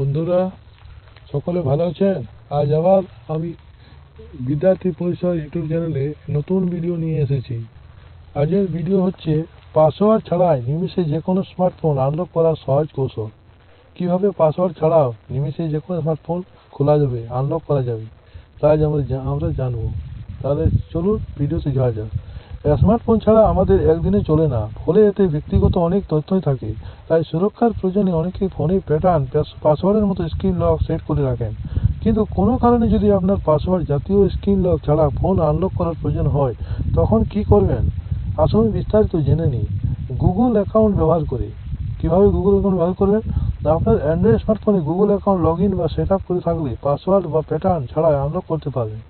বন্ধুরা, সকলে ভালো আছেন? আজ আবার আমি বিদ্যার্থী পরিষদ ইউটিউব চ্যানেলে নতুন ভিডিও নিয়ে এসেছি। আজকের ভিডিও হচ্ছে পাসওয়ার্ড ছাড়াই নিমিষে যে কোনো স্মার্টফোন আনলক করার সহজ কৌশল। কীভাবে পাসওয়ার্ড ছাড়াও নিমিষে যে কোনো স্মার্টফোন খোলা যাবে আনলক করা যাবে তাই আমরা আমরা জানব। তাহলে চলুন ভিডিওতে যাওয়া যাক। স্মার্টফোন ছাড়া আমাদের একদিনে চলে না। ফলে এতে ব্যক্তিগত অনেক তথ্যই থাকে। তাই সুরক্ষার প্রয়োজনে অনেকেই ফোনে প্যাটার্ন পাসওয়ার্ডের মতো স্ক্রিন লক সেট করে রাখেন। কিন্তু কোনো কারণে যদি আপনার পাসওয়ার্ড জাতীয় স্ক্রিন লক ছাড়া ফোন আনলক করার প্রয়োজন হয়, তখন কি করবেন? আসুন বিস্তারিত জেনে নিই। গুগল অ্যাকাউন্ট ব্যবহার করে। কীভাবে গুগল অ্যাকাউন্ট ব্যবহার করবেন? আপনার অ্যান্ড্রয়েড স্মার্টফোনে গুগল অ্যাকাউন্ট লগ ইন বা সেট আপ করে থাকলে পাসওয়ার্ড বা প্যাটার্ন ছাড়াই আনলক করতে পারবেন।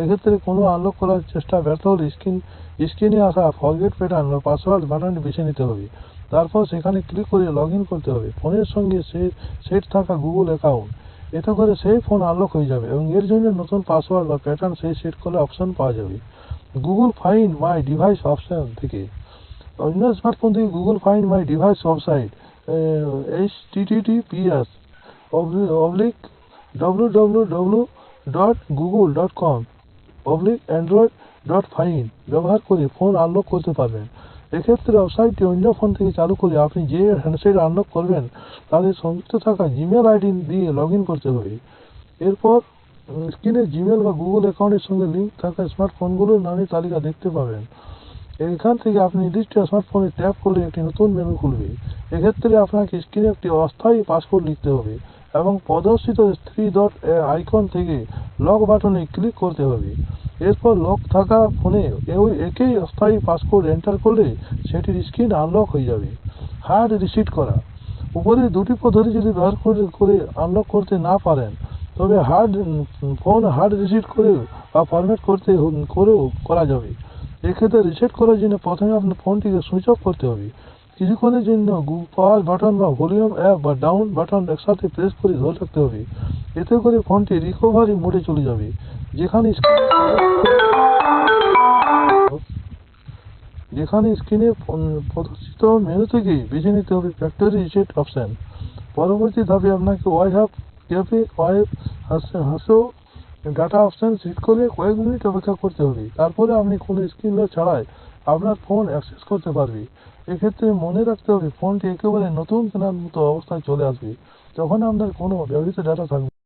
এক্ষেত্রে কোনো আনলক করার চেষ্টা ব্যর্থ হলে স্ক্রিন স্ক্রিনে আসা ফরগেট প্যাটার্ন বা পাসওয়ার্ড বাটনটি বেছে নিতে হবে। তারপর সেখানে ক্লিক করে লগ করতে হবে। ফোনের সঙ্গে সে- সেট থাকা গুগল অ্যাকাউন্ট এতে করে সেই ফোন আনলক হয়ে যাবে এবং এর জন্য নতুন পাসওয়ার্ড বা প্যাটার্ন সেই সেট করলে অপশন পাওয়া যাবে। Google find my device option থেকে। অন্য স্মার্টফোন থেকে Google find my device website H T T T P S oblique W W W dot Google dot com oblique Android dot find ব্যবহার করে phone unlock করতে পারবেন। এক্ষেত্রে ওয়েবসাইটটি অন্য ফোন থেকে চালু করে আপনি যে হ্যান্ডসেট আনলক করবেন, তাদের সংযুক্ত থাকা জিমেল আইডি দিয়ে লগ করতে হবে। এরপর স্ক্রিনে জিমেল বা গুগল অ্যাকাউন্টের সঙ্গে লিঙ্ক থাকা স্মার্টফোনগুলোর নামের তালিকা দেখতে পাবেন। এখান থেকে আপনি নির্দিষ্ট স্মার্টফোনে ট্যাপ করলে একটি নতুন মেনু খুলবে। এক্ষেত্রে আপনাকে স্ক্রিনে একটি অস্থায়ী পাসওয়ার্ড লিখতে হবে এবং প্রদর্শিত থ্রি ডট আইকন থেকে লক বাটনে ক্লিক করতে হবে। এরপর লক থাকা ফোনে ওই একই অস্থায়ী পাসওয়ার্ড এন্টার করলে সেটির স্ক্রিন আনলক হয়ে যাবে। হার্ড রিসিট করা। উপরে দুটি পদ্ধতি যদি ব্যবহার করে করে আনলক করতে না পারেন, তবে হার্ড ফোন হার্ড রিসিট করে বা ফরম্যাট করতে, করেও করা যাবে। এক্ষেত্রে রিসেট করার জন্য প্রথমে আপনার ফোনটিকে সুইচ অফ করতে হবে। কিছুক্ষণের জন্য পাওয়ার বাটন বা ভলিউম অ্যাপ বা ডাউন বাটন একসাথে প্রেস করে ধরে রাখতে হবে। এতে করে ফোনটি রিকভারি মোডে চলে যাবে, যেখানে যেখানে স্ক্রিনে প্রদর্শিত মেনু থেকে বেছে নিতে হবে ফ্যাক্টরি রিসেট অপশান পরবর্তী ধাপে আপনাকে ওয়াই হ্যাভ ক্যাফে ওয়াইপ হাসো ডাটা অপশান সিট করে কয়েক মিনিট অপেক্ষা করতে হবে। তারপরে আপনি কোনো স্ক্রিন ছাড়াই আপনার ফোন অ্যাক্সেস করতে পারবে। এক্ষেত্রে মনে রাখতে হবে, ফোনটি একেবারে নতুন কেনার মতো অবস্থায় চলে আসবে তখন আপনার কোনো ব্যবহৃত ডাটা থাকবে